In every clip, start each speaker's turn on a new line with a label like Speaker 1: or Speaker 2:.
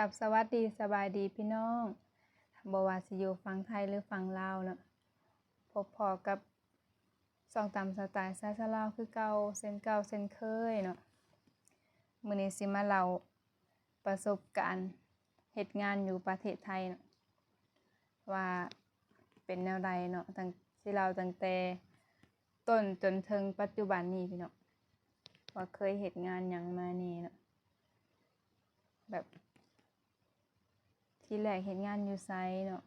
Speaker 1: กับสวัสดีสบายดีพี่น้องบว่าสิอยู่ฝั่งไทยหรือฝั่งลาวเนาะพบพอกับสองตามสไตล์ซาซาลาวคือเก่าเส้นเก่าเส้นเคยเนาะมื้อนี้สิมาเล่าประสบการณ์เฮ็ดงานอยู่ประเทศไทยเนาะว่าเป็นแนวใดเนาะตั้งสิเล่าตั้งแต่ต้นจนถึงปัจจุบันนี้พี่เน้องว่าเคยเฮ็ดงานหยังมานี่เนาะแบบ ที่แรกเฮ็ดงานอยู่ไสเนาะ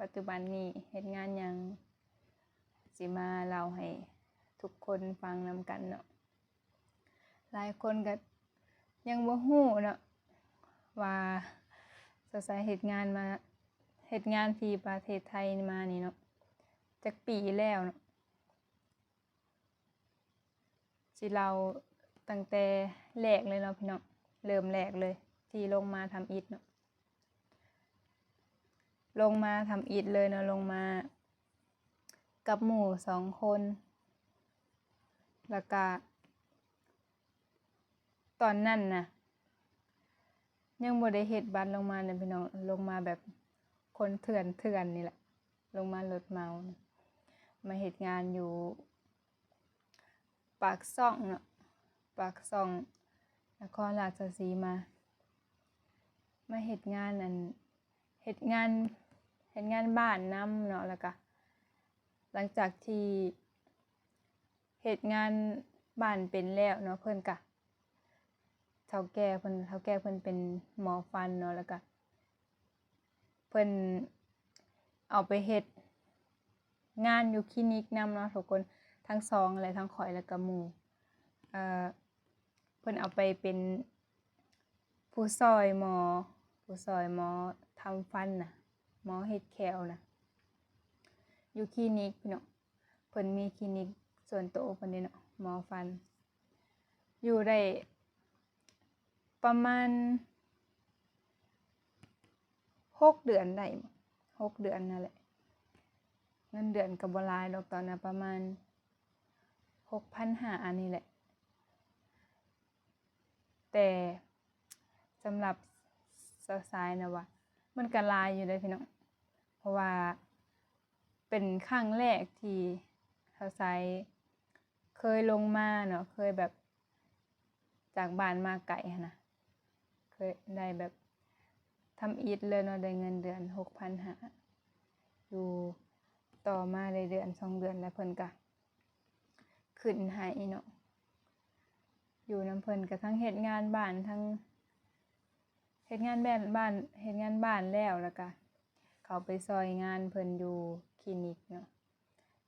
Speaker 1: ปัจจุบันนี้เฮ็ดงานยังสิมาเล่าให้ทุกคนฟังนำกันเนาะหลายคนก็ยังบ่ฮู้เนาะว่าสดใสเฮ็ดงานมาเฮ็ดงานที่ประเทศไทยมานี่เนาะจักปีแล้วเนาะสิเล่าตั้งแต่แรกเลยเนาะพี่น้องเริ่มแรกเลย ที่ลงมาทำอิฐเนาะ ลงมาทำอิฐเลยเนาะลงมา กับหมู่สองคนแล้วก็ตอนนั้นน่ะยังบ่ได้เฮ็ดบัตรลงมาเนาะพี่น้องลงมาแบบคนเถื่อนเถื่อนนี่แหละ ลงมารถเมานะมาเฮ็ดงานอยู่ ปากช่องเนาะปากช่องนครราชสีมา มาเฮ็ดงานอันเฮ็ดงาน เฮ็ดงานบ้านนำเนาะแล้วก็หลังจากที่เฮ็ดงานบ้านเป็นแล้วเนาะเพิ่นก็เฒ่าแก่เพิ่นเฒ่าแก่เพิ่นเป็นหมอฟันเนาะแล้วก็เพิ่นเอาไปเฮ็ดงานอยู่คลินิกนำเนาะทุกคนทั้งสองและทั้งข้อยแล้วก็หมู่เอ่อเพิ่นเอาไปเป็นผู้ช่วยหมอผู้ช่วยหมอทำฟันน่ะ หมอเฮ็ดแควน่ะอยู่คลินิกพี่น้องเพิ่นมีคลินิกส่วนตัวเพิ่นเด้เนาะหมอฟัน อยู่ได้ประมาณหกเดือนได้หกเดือนนั่นแหละเงินเดือนก็บ่หลายดอกตอนนั้นประมาณ6,500อันนี้แหละ แต่สำหรับสาวๆน่ะว่า มันก็หลายอยู่เด้อพี่น้อง เพราะว่าเป็นครั้งแรกที่สาวๆเคยลงมาเนาะ เคยแบบจากบ้านมาไกลหั้นะ เคยได้แบบทำอิฐเลยเนาะได้เงินเดือน6,500อยู่ต่อมาได้เดือนสองเดือนแล้วเพิ่นก็ขึ้นให้เนาะอยู่น้ำเพิ่นก็ทั้งเฮ็ดงานบ้านทั้ง เฮ็ดงานแบ้นบ้านเฮ็ดงานบ้านแล้วแล้วก็เขาไปซอยงานเพิ่นอยู่คลินิกเนาะ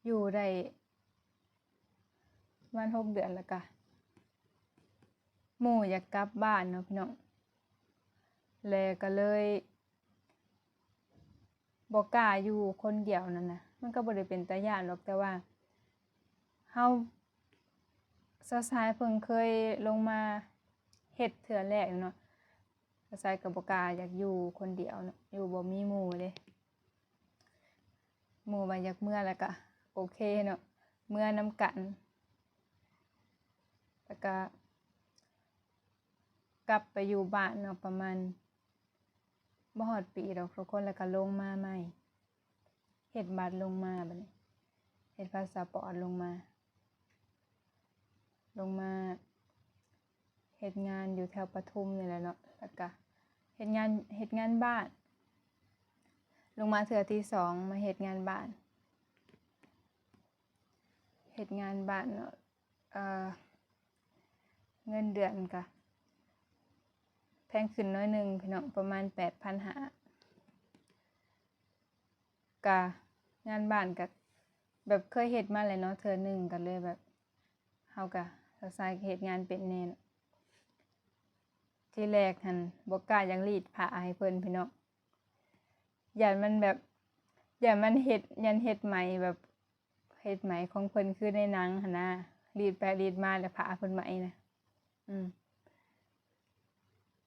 Speaker 1: อยู่ได้ประมาณ6เดือนแล้วก็หมู่อยากกลับบ้านเนาะพี่น้องแล้วก็เลยบ่กล้าอยู่คนเดียวนั่นนะมันก็บ่ได้เป็นตาย้านหรอกแต่ว่าเฮาสาวๆเพิ่งเคยลงมาเฮ็ดเทื่อแรกเนาะ สาวๆก็บ่กาอยากอยู่คนเดียวเนาะอยู่บ่มีหมู่เด้หมู่ว่าอยากเมื่อแล้วก็โอเคเนาะเมื่อน้ำกันแล้วก็กลับไปอยู่บ้านเนาะประมาณบ่ฮอดปีดอกทุกคนแล้วก็ลงมาใหม่เฮ็ดบัตรลงมาบัดนี้เฮ็ดพาสปอร์ตลงมา ลงมาเฮ็ดงานอยู่แถวปทุมนี่แหละเนาะแล้วก็ เฮ็ดงานเฮ็ดงานบ้าน ลงมาเทื่อที่สองมาเฮ็ดงานบ้านเฮ็ดงานบ้านเเอ่อเงินเดือนก็แพงขึ้นน้อยหนึ่งพี่น้องประมาณ8,500ก็งานบ้านก็แบบเคยเฮ็ดมาแล้วเนาะเทื่อหนึ่งก็เลยแบบเฮาก็สาวๆก็เฮ็ดงานเป็นแน่เนะ ที่แรกหันบ่กล้ายากรีดผ้าให้เพิ่นพี่น้องย้านมันแบบย้านมันเฮ็ดยันเฮ็ดไหม่แบบเฮ็ดไหมของเพิ่นคือในหนังหันนะรีดไปรีดมาแล้วผ้าเพิ่นไหม่นะอืม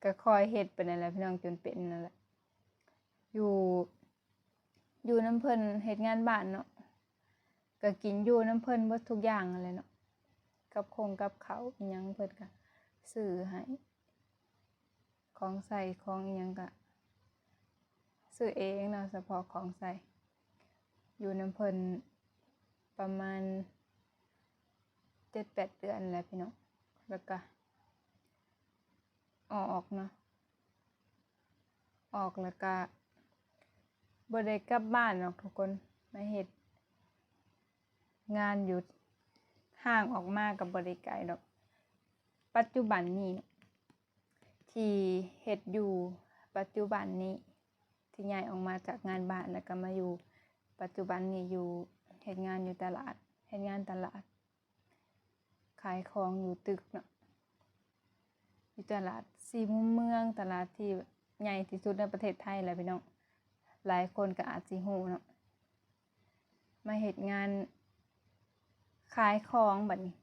Speaker 1: ก็คอยเฮ็ดไปนั่นแหละพี่น้องจนเป็นนั่นแหละอยู่ อยู่น้ำเพิ่นเฮ็ดงานบ้านเนาะก็กินอยู่น้ำเพิ่นเบิดทุกอย่างนั่นแหละเนาะกับคงกับเขาอิหยังเพิ่นก็ซื้อให้ ของใส่ของอิหยังก็ซื้อเองเนาะเฉพาะของใส่อยู่น้ำเพิ่นประมาณเจ็ดแปดเดือนแล้วพี่น้องแล้วก็ออกเนาะออกแล้วก็บ่ได้กลับบ้านหรอกทุกคนมาเฮ็ดงานอยู่ห่างออกมากับบ่ได้ไกลดอก ปัจจุบันนี้เนี่ย ที่เฮ็ดอยู่ปัจจุบันนี้ ที่ย้ายออกมาจากงานบ้านแล้วก็มาอยู่ปัจจุบันนี้อยู่เฮ็ดงานอยู่ตลาดเฮ็ดงานตลาด ขายของอยู่ตึกเนาะอยู่ตลาดสี่มุมเมืองตลาดที่ใหญ่ที่สุดในประเทศไทยแหละพี่น้องหลายคนก็อาจสิฮู้เนาะมาเฮ็ดงานขายของบัดนี้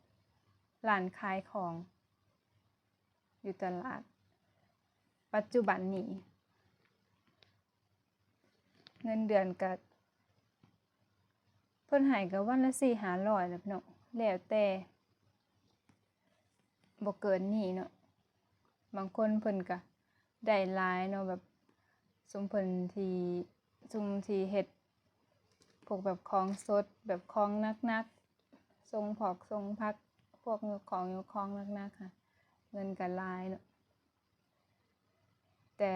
Speaker 1: ร้านขายของ อยู่ตลาด ปัจจุบันนี้ เงินเดือนก็เพิ่นให้ก็วันละ4-500และพี่น้องแล้วแต่บ่เกินนี้เนาะบางคนเพิ่นก็ได้หลายเนาะแบบซุมเพิ่นที่ซุมที่เฮ็ดพวกแบบของสดแบบของนักๆส่งพอกส่งผัก พวกของยกของนักๆค่ะ เงินก็หลายเนาะ แต่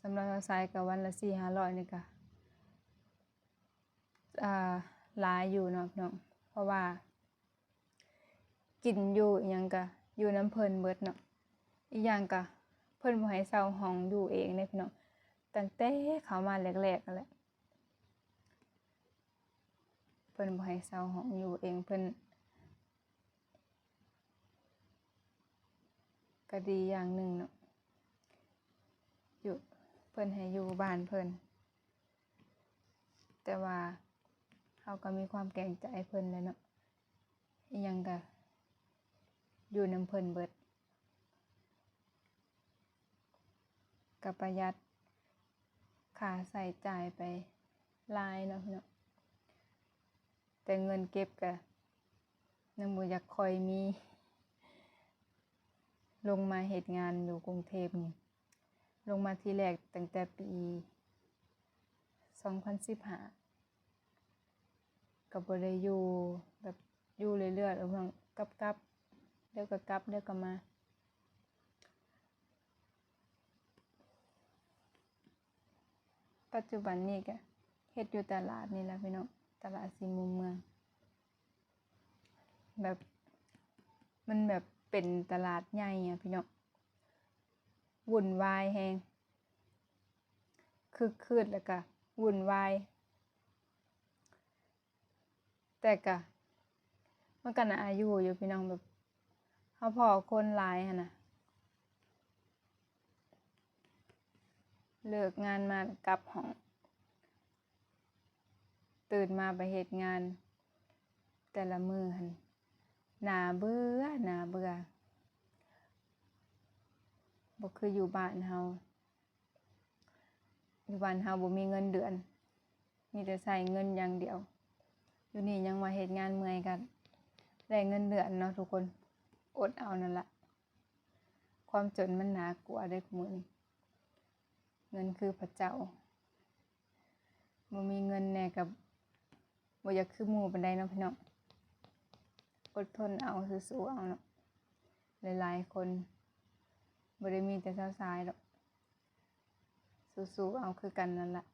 Speaker 1: สำหรับเราใช้ก็วันละ4-500นี่ก็อ่าหลายอยู่เนาะพี่น้อง เพราะว่า กินอยู่อิหยังก็อยู่น้ำเพลินเบิดเนาะอีกอย่างก็เพิ่นบ่ให้เช่าห้องอยู่เองเด้พี่น้องตั้งแต่เขามาแรกๆนั่นแหละเพิ่นบ่ให้เช่าห้องอยู่เองเพิ่นก็ดีอย่างหนึ่งเนาะ พิ่นให้อยู่บ้านเพิ่นแต่ว่าเราก็มีความเกงใจเพิ่นแหละเนาะยังก็อยู่นำเพิ่นเบิดก็ประหยัดค่าใช้จ่ายไปลายเนาะเนาะแต่เงินเก็บก็ยังบ่อยากคอยมี ลงมาเฮ็ดงานอยู่กรุงเทพนี่ ลงมาทีแรกตั้งแต่ปี 2015ก็บ่ได้อยู่แบบอยู่เรื่อยๆเออเพิ่นกลับๆเดี๋ยวก็กลับเดี๋ยวก็มา ปัจจุบันนี้ก็เฮ็ดอยู่ตลาดนี่แหละพี่น้องตลาดสี่มุมเมือง แบบมันแบบเป็นตลาดใหญ่อะพี่น้อง วุ่นวายแฮงคึกคืนแล้วก็วุ่นวาย แต่ก็มันก็น่าอยู่อยู่พี่น้องแบบเฮาพอคนหลายหั้นน่ะเลิกงานมากลับห้อง ตื่นมาไปเฮ็ดงาน แต่ละมือหั่นน่าเบื่อหนาเบื่อ บ่คืออยู่บ้านเฮาอยู่บ้านเฮาบ่มีเงินเดือน มีแต่ใช้เงินอย่างเดียว อยู่นี่ยังว่าเฮ็ดงานเมื่อยก็ได้เงินเดือนเนาะทุกคน อดเอานั่นล่ะความจนมันหนากลัวเด้อคุมื้อนี้เงินคือพระเจ้าบ่มีเงินแน่ก็บ่อยากคือหมู่ปานใดเนาะพี่น้องอดทนเอาสู้ๆเอาเนาะหลายๆคน บ่ได้มีแต่สาวๆดอกสู้ๆเอาคือกันนั่นแหละ